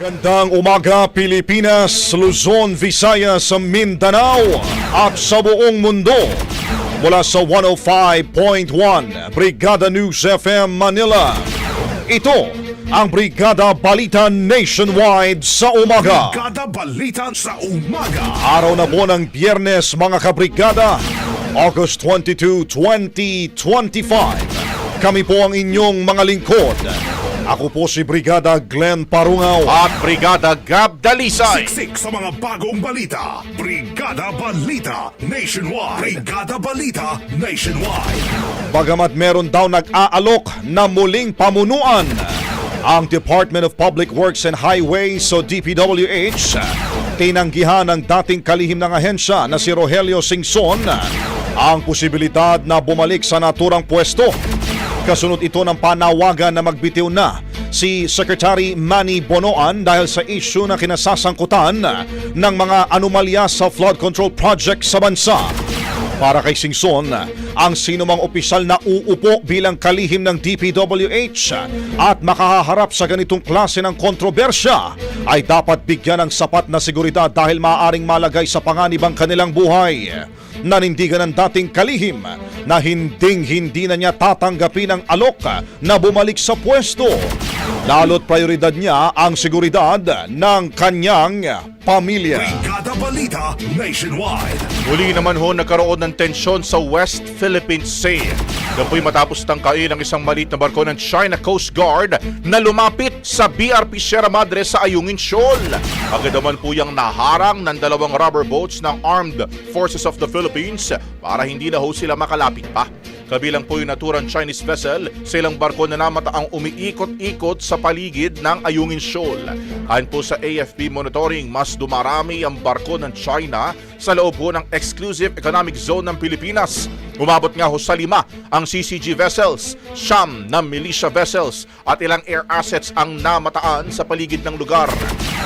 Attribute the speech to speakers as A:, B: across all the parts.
A: Gandang umaga Pilipinas, Luzon, Visayas, Mindanao at sa buong mundo. Mula sa 105.1 Brigada News FM Manila. Ito ang Brigada Balita Nationwide sa umaga.
B: Kada balita sa umaga.
A: Araw na po ng biyernes mga kabrigada, August 22, 2025. Kami po ang inyong mga lingkod. Ako po si Brigada Glenn Parungaw.
C: at Brigada Gab Dalisay.
B: Siksik sa mga bagong balita. Brigada Balita Nationwide. Brigada Balita Nationwide.
A: Bagamat meron daw nag-aalok na muling pamunuan ang Department of Public Works and Highways o DPWH tinanggihan ng dating kalihim ng ahensya na si Rogelio Singson ang posibilidad na bumalik sa naturang pwesto. Kasunod ito ng panawagan na magbitiw na si Secretary Manny Bonoan dahil sa issue na kinasasangkutan ng mga anomalya sa flood control project sa bansa. Para kay Singson, ang sinumang opisyal na uupo bilang kalihim ng DPWH at makahaharap sa ganitong klase ng kontrobersya ay dapat bigyan ng sapat na seguridad dahil maaaring malagay sa panganib ang kanilang buhay. Nanindigan ng dating kalihim na hinding-hindi na niya tatanggapin ang alok na bumalik sa pwesto. Lalo't prioridad niya ang seguridad ng kanyang pamilya.
B: Brigada Balita Nationwide.
C: Muli naman ho nagkaroon ng tensyon sa West Philippine Sea. Yan po'y matapos tangkain ng isang maliit na barko ng China Coast Guard na lumapit sa BRP Sierra Madre sa Ayungin Shoal. Agad naman po yung naharang ng dalawang rubber boats ng Armed Forces of the Philippines para hindi na ho sila makalapit pa. Kabilang po yung naturang Chinese vessel sa ilang barko na namataang umiikot-ikot sa paligid ng Ayungin Shoal. Ayon po sa AFP monitoring, mas dumarami ang barko ng China sa loob po ng Exclusive Economic Zone ng Pilipinas. Umabot nga ho sa lima ang CCG vessels, siyam na militia vessels at ilang air assets ang namataan sa paligid ng lugar.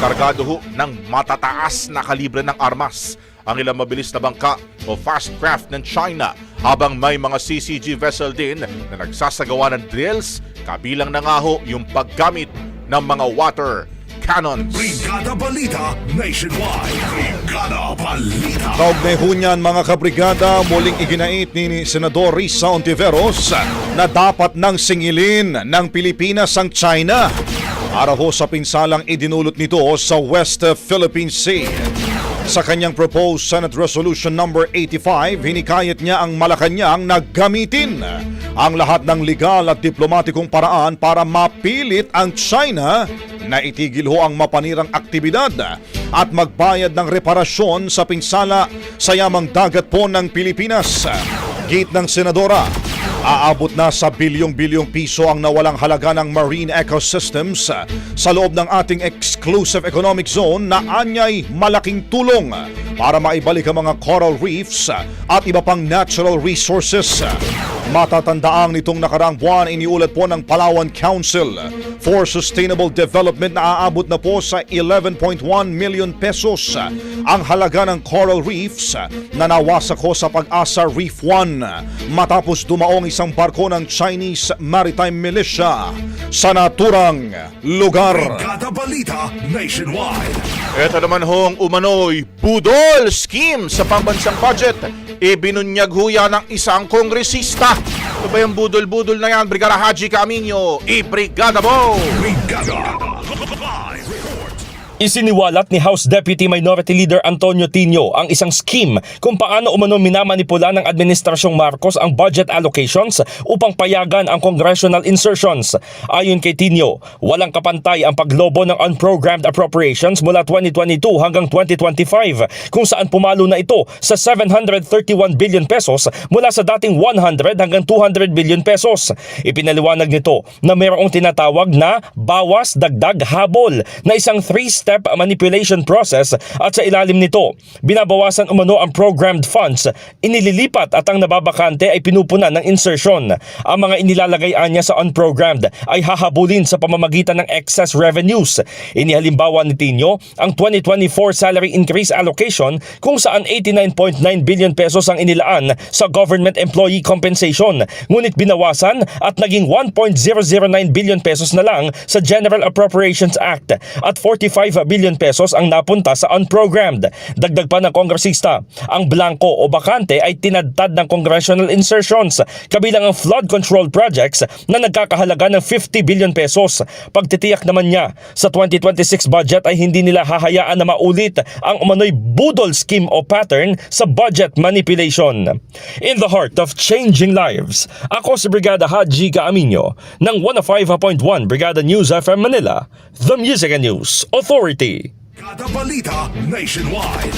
C: Kargado ho ng matataas na kalibre ng armas ang ilang mabilis na bangka o fast craft ng China habang may mga CCG vessel din na nagsasagawa ng drills kabilang na nga ho yung paggamit ng mga water cannons.
B: Brigada Balita Nationwide. Brigada Balita.
A: Kaugnay mga kabrigada, muling iginait ni Senador Risa Ontiveros na dapat nang singilin ng Pilipinas ang China para ho sa pinsalang idinulot nito sa West Philippine Sea. Sa kanyang proposed Senate Resolution number 85, hinikayat niya ang Malacanang na gamitin ang lahat ng legal at diplomatikong paraan para mapilit ang China na itigil ho ang mapanirang aktibidad at magbayad ng reparasyon sa pinsala sa yamang dagat po ng Pilipinas. Git ng Senadora, aabot na sa bilyong-bilyong piso ang nawalang halaga ng marine ecosystems sa loob ng ating exclusive economic zone na anyay malaking tulong para maibalik ang mga coral reefs at iba pang natural resources. Matatandaang nitong nakaraang buwan iniulat po ng Palawan Council for Sustainable Development na aabot na po sa 11.1 million pesos ang halaga ng coral reefs na nawasak ko sa pag-asa Reef 1 matapos dumaong isang barko ng Chinese Maritime Militia sa naturang lugar.
B: Brigada Balita Nationwide.
C: Ito naman hong umano'y budol scheme sa pambansang budget. Ibinunyag ho yan ng isang kongresista. Ano ba yung budol-budol na yan? Brigada Haji Camino, i-brigada mo!
B: Brigada.
D: Isiniwalat ni House Deputy Minority Leader Antonio Tino ang isang scheme kung paano umano minamanipula ng Administrasyong Marcos ang budget allocations upang payagan ang congressional insertions. Ayon kay Tino, walang kapantay ang paglobo ng unprogrammed appropriations mula 2022 hanggang 2025 kung saan pumalo na ito sa 731 billion pesos mula sa dating 100 hanggang 200 billion pesos. Ipinaliwanag nito na mayroong tinatawag na bawas dagdag habol na isang 3-step step manipulation process at sa ilalim nito, binabawasan umano ang programmed funds, inililipat at ang nababakante ay pinupunan ng insertion. Ang mga inilalagayaan niya sa unprogrammed ay hahabulin sa pamamagitan ng excess revenues. Inihalimbawa ni Tino ang 2024 salary increase allocation kung saan 89.9 billion pesos ang inilaan sa government employee compensation ngunit binawasan at naging 1.009 billion pesos na lang sa General Appropriations Act at 45 billion pesos ang napunta sa unprogrammed. Dagdag pa ng kongresista, ang blanco o bakante ay tinadtad ng congressional insertions kabilang ang flood control projects na nagkakahalaga ng 50 billion pesos. Pagtitiyak naman niya sa 2026 budget ay hindi nila hahayaan na maulit ang umano'y budol scheme o pattern sa budget manipulation. In the heart of changing lives, ako si Brigada Haji Caaminyo ng 105.1 Brigada News FM Manila, The Music and News Authority.
B: authority. Balita Nationwide.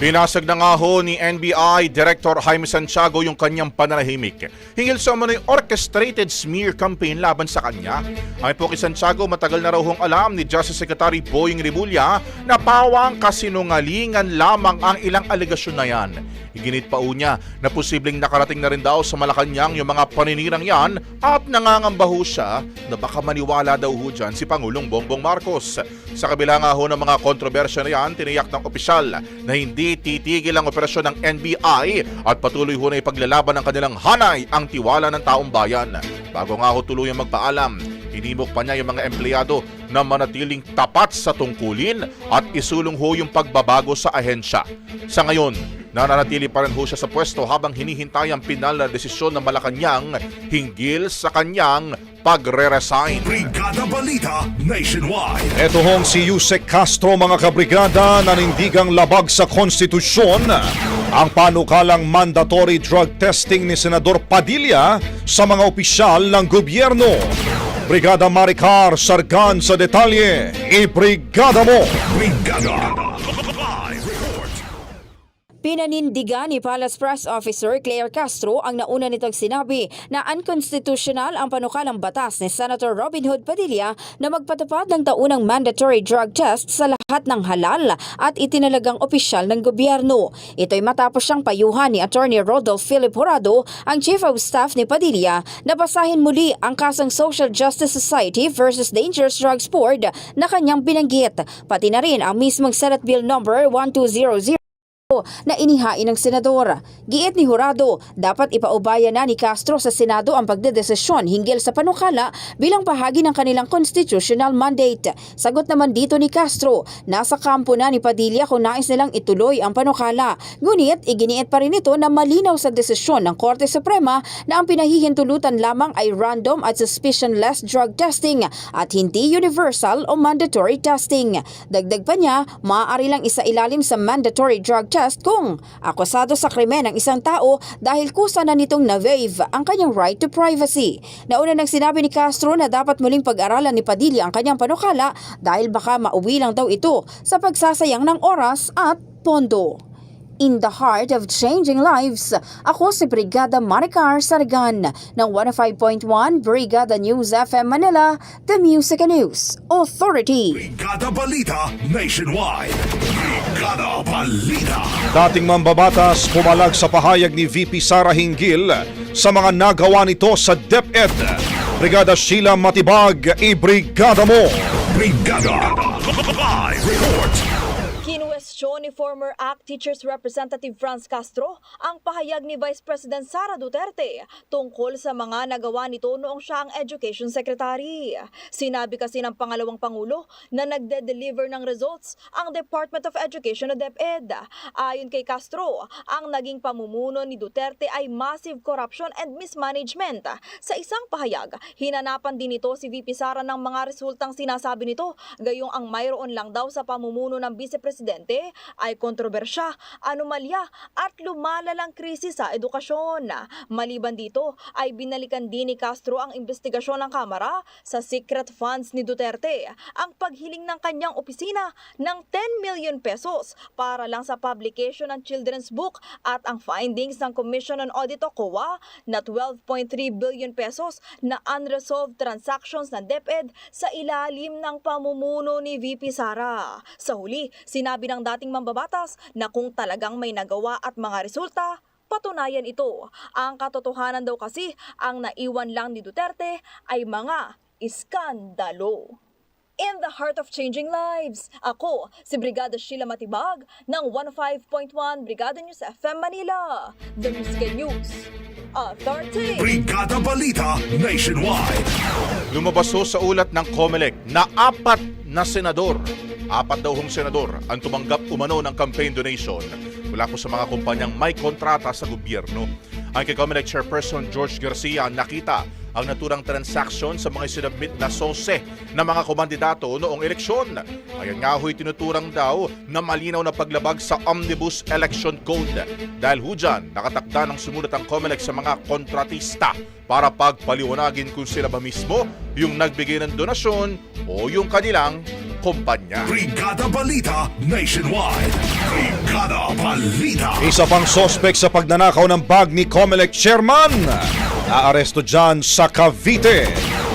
C: Pinasag na nga ho ni NBI Director Jaime Santiago yung kanyang pananahimik. Hingil sa umano'y orchestrated smear campaign laban sa kanya. Ay po kay Santiago, matagal na raw hong alam ni Justice Secretary Boying Rimulya na pawang kasinungalingan lamang ang ilang alegasyon na yan. Iginit pa unya na posibleng nakarating na rin daw sa Malacanang yung mga paninirang yan at nangangamba ho siya na baka maniwala daw ho dyan si Pangulong Bongbong Marcos. Sa kabila nga ho ng mga kontrobersya na yan, tiniyak ng opisyal na hindi titigil ang operasyon ng NBI at patuloy ho na ipaglalaban ng kanilang hanay ang tiwala ng taong bayan. Bago nga ho tuluyang magpaalam, Hinimok pa niya yung mga empleyado na manatiling tapat sa tungkulin at isulong ho yung pagbabago sa ahensya. Sa ngayon, nananatili pa rin ho siya sa pwesto habang hinihintay ang pinal na desisyon ng Malacanang hinggil sa kanyang pagre-resign.
B: Brigada Balita Nationwide.
A: Ito hong si Yusek Castro mga kabrigada nanindigang labag sa konstitusyon ang panukalang mandatory drug testing ni Senador Padilla sa mga opisyal ng gobyerno. Brigada Maricar Sargan sa detalye, ibrigada mo!
B: Brigada.
E: Pinanindigan ni Palace Press Officer Claire Castro ang nauna nitong sinabi na unconstitutional ang panukalang batas ni Senator Robin Hood Padilla na magpatupad ng taunang mandatory drug test sa lahat ng halal at itinalagang opisyal ng gobyerno. Ito'y matapos siyang payuhan ni Attorney Rodolph Philip Horado, ang Chief of Staff ni Padilla, na basahin muli ang kasong Social Justice Society versus Dangerous Drugs Board na kanyang binanggit, pati na rin ang mismong Senate Bill number 1200 na inihain ng senador. Giit ni Jurado, dapat ipaubaya na ni Castro sa Senado ang pagdedesisyon hinggil sa panukala bilang bahagi ng kanilang constitutional mandate. Sagot naman dito ni Castro, nasa kampo na ni Padilla kung nais nilang ituloy ang panukala. Ngunit iginiit pa rin ito na malinaw sa desisyon ng Korte Suprema na ang pinahihintulutan lamang ay random at suspicion-less drug testing at hindi universal o mandatory testing. Dagdag pa niya, maaari lang isa ilalim sa mandatory drug test kung akusado sa krimen ng isang tao dahil kusa na nitong na-waive ang kanyang right to privacy. Nauna nang sinabi ni Castro na dapat muling pag-aralan ni Padilla ang kanyang panukala dahil baka mauwi lang daw ito sa pagsasayang ng oras at pondo. In the heart of changing lives, ako si Brigada Maricar Sargan ng 105.1 Brigada News FM Manila, The Music and News Authority.
B: Brigada Balita Nationwide. Brigada Balita.
A: Dating mambabatas pumalag sa pahayag ni VP Sara Hinggil sa mga nagawa nito sa DepEd. Brigada Sheila Matibag, ibrigada mo!
B: Brigada. Live report.
F: Kinuwestiyon ni former ACT Teachers Representative Franz Castro ang pahayag ni Vice President Sara Duterte tungkol sa mga nagawa nito noong siya ang Education Secretary. Sinabi kasi ng pangalawang Pangulo na nagde-deliver ng results ang Department of Education o DepEd. Ayon kay Castro, ang naging pamumuno ni Duterte ay massive corruption and mismanagement. Sa isang pahayag, hinanapan din ito si VP Sara ng mga resultang sinasabi nito, gayong ang mayroon lang daw sa pamumuno ng Vice Presidente ay kontrobersya, anomalya at lumalalang krisis sa edukasyon. Maliban dito ay binalikan din ni Castro ang investigasyon ng Kamara sa secret funds ni Duterte, ang paghiling ng kanyang opisina ng 10 million pesos para lang sa publication ng children's book at ang findings ng Commission on Audit o COA na 12.3 billion pesos na unresolved transactions ng DepEd sa ilalim ng pamumuno ni VP Sara. Sa huli, sinabi ng dating mambabatas na kung talagang may nagawa at mga resulta, patunayan ito. Ang katotohanan daw kasi ang naiwan lang ni Duterte ay mga iskandalo. In the heart of changing lives, ako si Brigada Sheila Matibag ng 15.1 Brigada News FM Manila, The Music News Authority.
B: Brigada Balita Nationwide.
C: Lumabas sa ulat ng COMELEC na apat na senador, apat daw hong senador ang tumanggap umano ng campaign donation mula po sa mga kumpanyang may kontrata sa gobyerno. Ang kay COMELEC Chairperson George Garcia nakita ang naturang transaction sa mga sinabmit na sose ng mga komandidato noong eleksyon. Ayan nga ho'y tinuturang daw na malinaw na paglabag sa Omnibus Election Code. Dahil ho dyan, nakatakda ng sumulat ang COMELEC sa mga kontratista para pagpaliwanagin kung sila ba mismo yung nagbigay ng donasyon o yung kanilang kumpanya.
B: Brigada Balita Nationwide. Brigada Balita.
A: Isa pang sospek sa pagnanakaw ng bag ni Comelec Chairman. Naaresto dyan sa Cavite.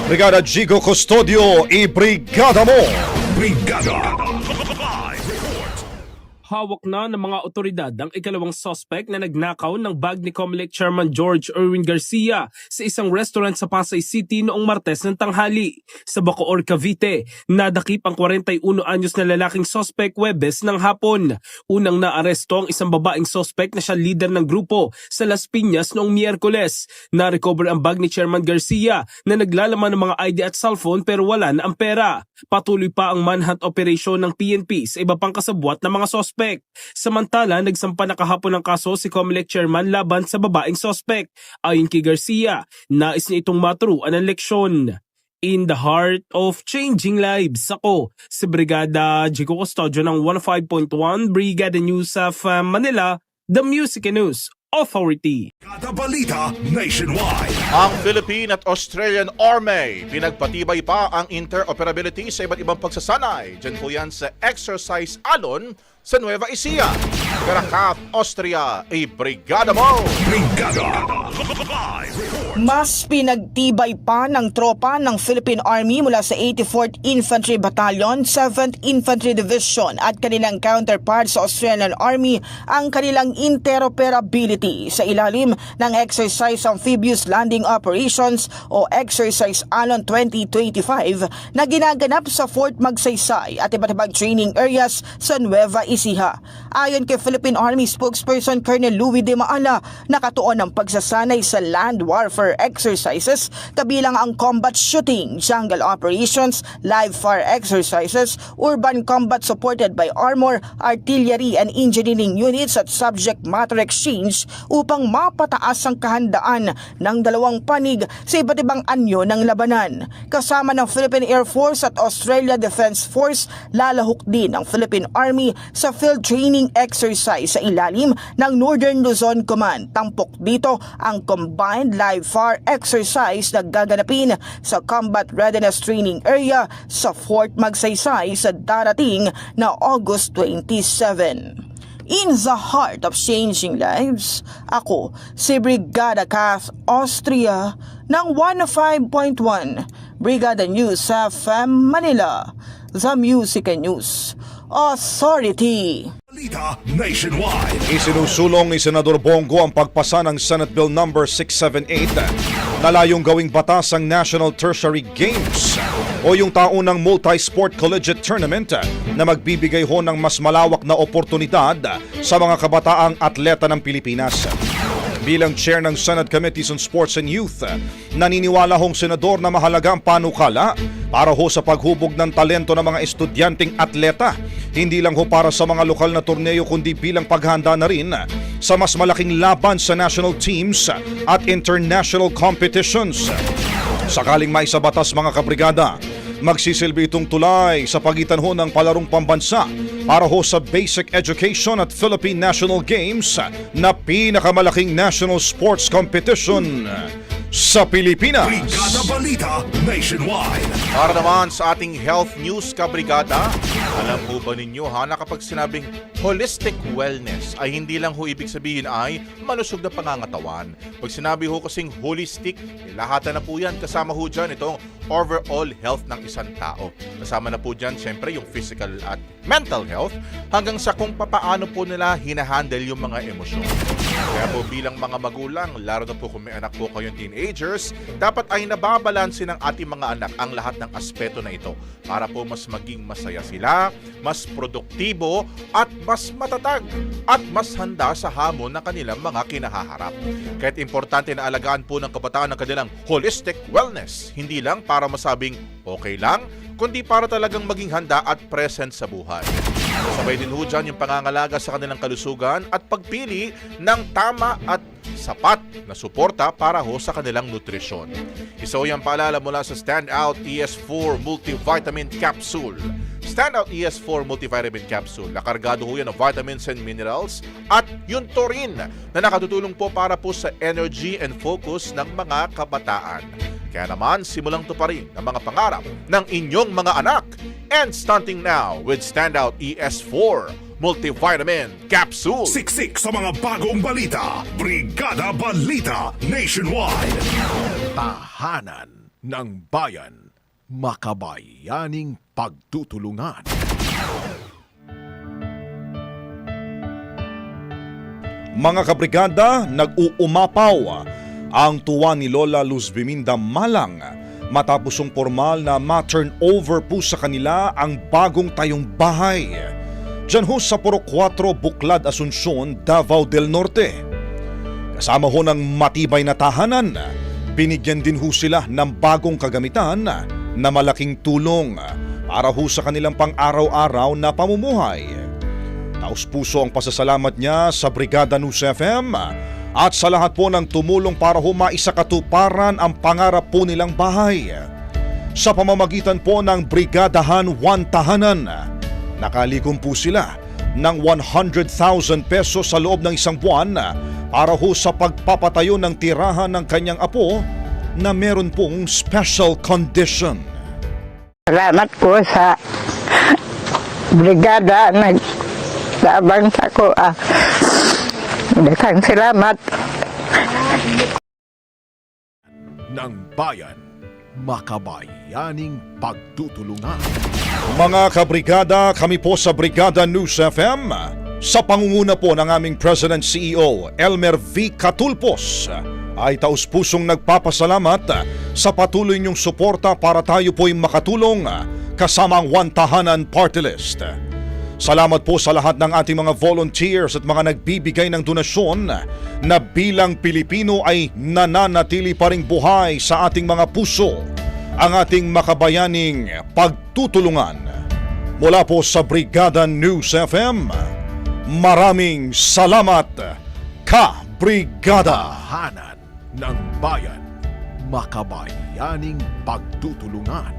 A: Brigada Gigo Custodio, i-brigada mo!
B: Brigada.
G: Hawak na ng mga otoridad ang ikalawang suspect na nagnakaw ng bag ni Comelec Chairman George Erwin Garcia sa isang restaurant sa Pasay City noong Martes ng tanghali. Sa Bacoor, Cavite, nadakip ang 41 anyos na lalaking suspect Webes ng hapon. Unang naaresto ang isang babaeng suspect na siya leader ng grupo sa Las Piñas noong Miyerkules. Na-recover ang bag ni Chairman Garcia na naglalaman ng mga ID at cellphone pero wala na ang pera. Patuloy pa ang manhunt operation ng PNP sa iba pang kasabwat ng mga suspect. Samantala, nagsampa na kahapon ng kaso si Comelec Chairman laban sa babaeng suspect. Ayon kay Garcia, nais niya itong maturuan ng leksyon. In the heart of changing lives, ako si Brigada Jigo Custodio ng 105.1 Brigada News of uh, Manila, The Music and News Authority.
B: Brigada Balita Nationwide.
C: Ang Philippine at Australian Army pinagpatibay pa ang interoperability sa iba't ibang pagsasanay. Diyan po yan sa Exercise Alon sa Nueva Ecija. Caracas, Austria, i-brigada mo!
B: Brigada.
H: Mas pinagtibay pa ng tropa ng Philippine Army mula sa 84th Infantry Battalion, 7th Infantry Division at kanilang counterpart sa Australian Army ang kanilang interoperability sa ilalim ng Exercise Amphibious Landing Operations o Exercise Alon 2025 na ginaganap sa Fort Magsaysay at iba't ibang training areas sa Nueva Ecija. Ayon kay Philippine Army spokesperson Colonel Louis de Maala, nakatuon ang pagsasanay sa land warfare exercises kabilang ang combat shooting, jungle operations, live fire exercises, urban combat supported by armor, artillery and engineering units at subject matter exchange upang mapataas ang kahandaan ng dalawang panig sa iba't ibang anyo ng labanan. Kasama ng Philippine Air Force at Australia Defense Force, lalahok din ang Philippine Army sa field training exercise sa ilalim ng Northern Luzon Command. Tampok dito ang combined live fire exercise na gaganapin sa Combat Readiness Training Area sa Fort Magsaysay sa darating na August 27. In the heart of changing lives, ako si Brigada Kath Austria ng 105.1 Brigada News FM Manila, The Music and News Authority.
B: Balita Nationwide.
A: Isinusulong ni Senador Bongo ang pagpasa ng Senate Bill No. 678 na layong gawing batas ang National Tertiary Games o yung taunang multi-sport collegiate tournament na magbibigay ho ng mas malawak na oportunidad sa mga kabataang atleta ng Pilipinas. Bilang chair ng Senate Committees on Sports and Youth, naniniwala hong senador na mahalaga ang panukala para ho sa paghubog ng talento ng mga estudyanteng atleta. Hindi lang ho para sa mga lokal na torneo kundi bilang paghanda na rin sa mas malaking laban sa national teams at international competitions. Sakaling may sa batas mga kabrigada, Magsisilbi itong tulay sa pagitan ho ng palarong pambansa para ho sa Basic Education at Philippine National Games na pinakamalaking national sports competition sa Pilipinas.
B: Brigada Balita Nationwide.
C: Para naman sa ating health news kabrigada, alam po ba ninyo ha na kapag sinabing holistic wellness ay hindi lang ho ibig sabihin ay malusog na pangangatawan. Pag sinabi ho kasing holistic, eh, lahatan na po yan kasama ho dyan itong overall health ng isang tao. Kasama na po dyan syempre yung physical at mental health hanggang sa kung papaano po nila hinahandle yung mga emosyon. Kaya po bilang mga magulang, lalo na po kung may anak po kayong teenagers, dapat ay nababalansin ng ating mga anak ang lahat ng aspeto na ito para po mas maging masaya sila, mas produktibo at mas matatag at mas handa sa hamon ng kanilang mga kinahaharap. Kahit importante na alagaan po ng kabataan ang kanilang holistic wellness, hindi lang para masabing okay lang, kundi para talagang maging handa at present sa buhay. Sabay din ho dyan yung pangangalaga sa kanilang kalusugan at pagpili ng tama at sapat na suporta para ho sa kanilang nutrisyon. Isa ho yung paalala mula sa Standout ES4 Multivitamin Capsule. Standout ES4 Multivitamin Capsule. Nakargado ho yan ng vitamins and minerals at yung taurine na nakatutulong po para po sa energy and focus ng mga kabataan. Kaya naman, simulang to pa rin ang mga pangarap ng inyong mga anak. And stunting now with Standout ES4 Multivitamin Capsule.
B: Siksik sa mga bagong balita. Brigada Balita Nationwide.
I: Tahanan ng bayan. Makabayaning pagtutulungan.
A: Mga kabrigada, nag-uumapaw ang tuwa ni Lola Luz Biminda Malang matapos ang formal na ma-turn over po sa kanila ang bagong tayong bahay. Diyan ho sa Puro 4 Buklad Asunsyon, Davao del Norte. Kasama ho ng matibay na tahanan, binigyan din ho sila ng bagong kagamitan na malaking tulong para ho sa kanilang pang-araw-araw na pamumuhay. Taos puso ang pasasalamat niya sa Brigada News FM at sa lahat po ng tumulong para ho maisakatuparan ang pangarap po nilang bahay. Sa pamamagitan po ng Brigadahan One Tahanan, nakalikom po sila ng 100,000 pesos sa loob ng isang buwan para ho sa pagpapatayo ng tirahan ng kanyang apo na meron pong special condition.
J: Salamat po sa brigada nag labang sa ko. Ah. Daghang salamat.
I: Ng bayan. Makabayaning pagtutulungan.
A: Mga kabrigada, kami po sa Brigada News FM sa pangunguna po ng aming President CEO Elmer V. Catulpos ay taus-pusong nagpapasalamat sa patuloy niyong suporta para tayo po'y makatulong kasama ang One Tahanan Party List. Salamat po sa lahat ng ating mga volunteers at mga nagbibigay ng donasyon na bilang Pilipino ay nananatili pa ring buhay sa ating mga puso ang ating makabayaning pagtutulungan. Mula po sa Brigada News FM, maraming salamat, ka-brigada!
I: Tahanan ng bayan. Makabayaning pagtutulungan.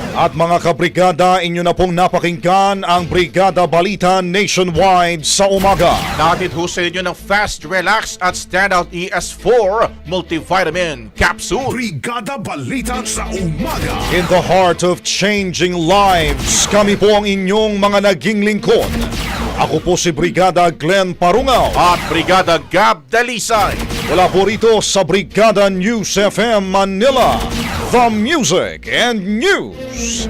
A: At mga kabrigada, inyo na pong napakinggan ang Brigada Balita Nationwide sa umaga.
C: Nakatid ho sa inyo ng Fast Relax at Standout ES4 Multivitamin Capsule.
B: Brigada Balita sa umaga.
A: In the heart of changing lives, kami po ang inyong mga naging lingkod. Ako po si Brigada Glenn Parungaw.
C: At Brigada Gab Dalisay.
A: Wala po rito sa Brigada News FM Manila, the music and news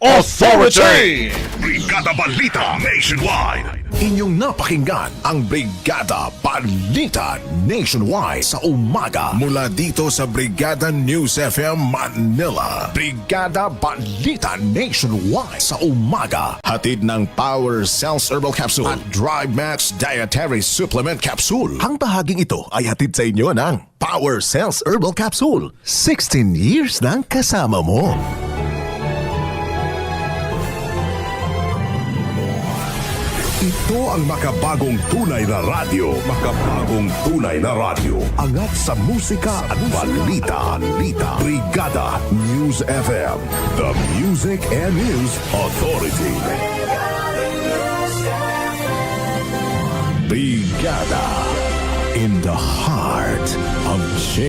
A: Authority!
B: Brigada Balita Nationwide.
I: Inyong napakinggan ang Brigada Balita Nationwide sa umaga mula dito sa Brigada News FM Manila. Brigada Balita Nationwide sa umaga. Hatid ng Power Cells Herbal Capsule at Drive Max Dietary Supplement Capsule. Ang bahaging ito ay hatid sa inyo ng Power Cells Herbal Capsule. 16 years ng kasama mo.
B: Ito ang makabagong tunay na radyo. Makabagong tunay na radyo. Angat sa musika at balita. balita. Brigada News FM. The Music and News Authority. Brigada. In the heart of